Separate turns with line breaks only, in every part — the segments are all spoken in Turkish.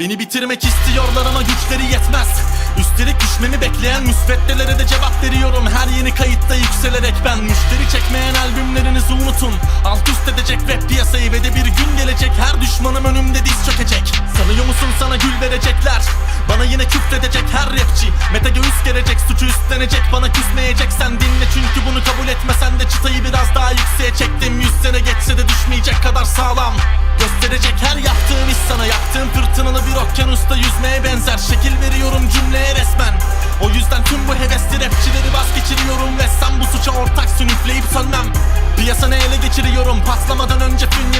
Beni bitirmek istiyorlar ama güçleri yetmez. Üstelik düşmemi bekleyen müsveddelere de cevap veriyorum. Her yeni kayıtta yükselerek ben Müşteri çekmeyen albümlerinizi unutun. Alt üst edecek rap piyasayı ve de bir gün gelecek Her düşmanım önümde diz çökecek. Sanıyor musun sana gül verecekler? Bana yine küfredecek her rapçi. Mete göğüs gelecek suçu üstlenecek Bana küsmeyecek. Sen dinle çünkü bunu kabul etmesen de Çıtayı biraz daha yükseğe çektim. Yüz sene geçse de düşmeyecek kadar sağlam Gösterecek her yaptığım iş sana. Yaptığım fırtınalı bir okyanusta yüzmeye benzer. Şekil veriyorum cümleye resmen. O yüzden tüm bu hevesli rapçileri vazgeçiriyorum. Ve sen bu suça ortaksın üfleyip sönmem. Piyasanı ele geçiriyorum. Patlamadan önce fünyemi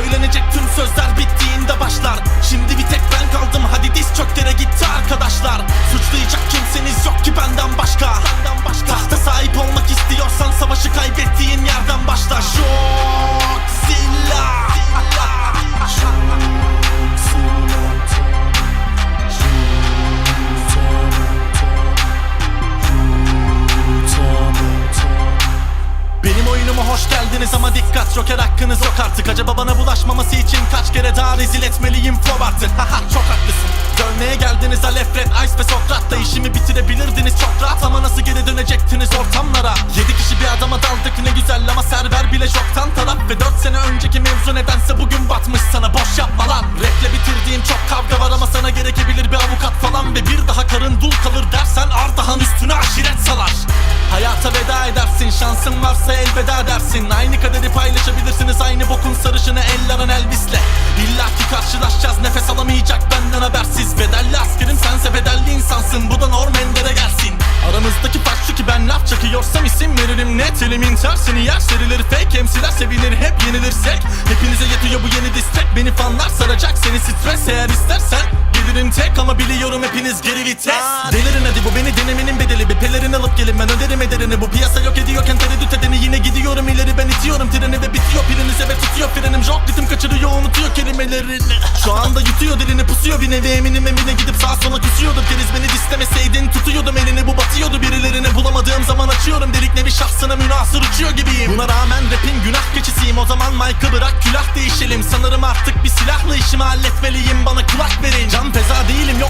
Söylenecek tüm sözler bittiğinde başlar. Şimdi bir tek ben kaldım. Hadi diz çöklere gitti arkadaşlar Oyunuma hoş geldiniz ama dikkat Joker hakkınız yok artık. Acaba bana bulaşmaması için kaç kere daha rezil etmeliyim Fob artık. Haha çok haklısın. Dövmeye geldiniz Alefred, Ice ve Sokrat'ta işimi bitirebilirdiniz çok rahat. Ama nasıl geri dönecektiniz ortamlara? Yedi kişi bir adama daldık ne güzel ama server bile şoktan taraf. Ve dört sene önceki mevzu nedense bugün batmış. Sana boş yapma lan. Raple bitirdiğim çok kavga var ama sana gerekebilir bir avukat falan. Ve bir daha karın dul kalır dersen üstüne varsa elveda dersin. Aynı kaderi paylaşabilirsiniz aynı bokun sarışını Ellerin Elvis'le. İlla ki karşılaşacağız nefes alamayacak benden habersiz. Bedelli askerim sense bedelli insansın. Bu da norm endere gelsin. Aramızdaki fark şu ki ben laf çakıyorsam isim veririm. Net Elimin tersini yer serilir. Fake emsiler sevilir hep yenilirsek Hepinize yetiyor bu yeni distrek beni fanlar saracak seni stres. Eğer istersen Gelirim tek ama biliyorum hepiniz geri vites. Delirin hadi bu beni denemenin bedeli. Bir pelerin alıp gelin ben öderim ederini. Bu piyasa itiyorum treni Ve bitiyor pilinize ve tutuyor frenim. Jock ritim kaçırıyor unutuyor kelimelerini. Şu anda yutuyor dilini pusuyor. Bir nevi eminim emine Gidip sağa sola küsüyordur. Keriz beni dislemeseydin Tutuyordum elini. Bu batıyordu birilerini Bulamadığım zaman açıyorum delik nevi şahsına. Münasır uçuyor gibiyim. Buna rağmen rapin günah keçisiyim. O zaman mic'ı bırak külah değişelim. Sanırım artık bir silahla işimi halletmeliyim. Bana kulak verin. Can